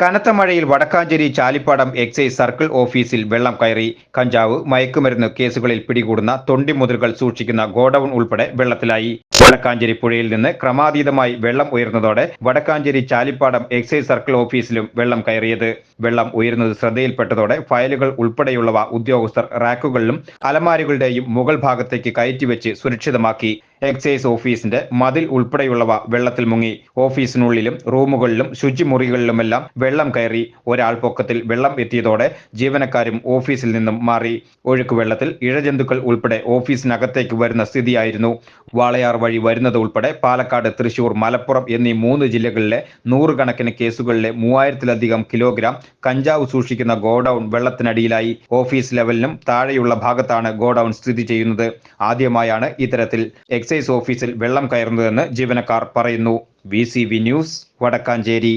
കനത്ത മഴയിൽ Vadakkanchery Chalippadam excise circle ഓഫീസിൽ വെള്ളം കയറി. കഞ്ചാവ് മയക്കുമരുന്ന് കേസുകളിൽ പിടികൂടുന്ന തൊണ്ടിമുതലുകൾ സൂക്ഷിക്കുന്ന ഗോഡൌൺ ഉൾപ്പെടെ വെള്ളത്തിലായി. വടക്കാഞ്ചേരി പുഴയിൽ നിന്ന് ക്രമാതീതമായി വെള്ളം ഉയർന്നതോടെ വടക്കാഞ്ചേരി ചാലിപ്പാടം എക്സൈസ് സർക്കിൾ ഓഫീസിലും വെള്ളം കയറിയത്. വെള്ളം ഉയരുന്നത് ശ്രദ്ധയിൽപ്പെട്ടതോടെ ഫയലുകൾ ഉൾപ്പെടെയുള്ളവ ഉദ്യോഗസ്ഥർ റാക്കുകളിലും അലമാരികളുടെയും മുകൾ ഭാഗത്തേക്ക് കയറ്റിവെച്ച് സുരക്ഷിതമാക്കി. എക്സൈസ് ഓഫീസിന്റെ മതിൽ ഉൾപ്പെടെയുള്ളവ വെള്ളത്തിൽ മുങ്ങി. ഓഫീസിനുള്ളിലും റൂമുകളിലും ശുചിമുറികളിലുമെല്ലാം വെള്ളം കയറി. ഒരാൾ പൊക്കത്തിൽ വെള്ളം എത്തിയതോടെ ജീവനക്കാരും ഓഫീസിൽ നിന്നും മാറി. ഒഴുക്ക് വെള്ളത്തിൽ ഇഴജന്തുക്കൾ ഉൾപ്പെടെ ഓഫീസിനകത്തേക്ക് വരുന്ന സ്ഥിതിയായിരുന്നു. വാളയാർ വഴി വരുന്നത് ഉൾപ്പെടെ പാലക്കാട് തൃശൂർ മലപ്പുറം എന്നീ മൂന്ന് ജില്ലകളിലെ നൂറുകണക്കിന് കേസുകളിലെ മൂവായിരത്തിലധികം കിലോഗ്രാം കഞ്ചാവ് സൂക്ഷിക്കുന്ന ഗോഡൌൺ വെള്ളത്തിനടിയിലായി. ഓഫീസ് ലെവലിനും താഴെയുള്ള ഭാഗത്താണ് ഗോഡൌൺ സ്ഥിതി ചെയ്യുന്നത്. ആദ്യമായാണ് ഇത്തരത്തിൽ എക്സൈസ് ഓഫീസിൽ വെള്ളം കയറുന്നതെന്ന് ജീവനക്കാർ പറയുന്നു. V news Vadakkanchery.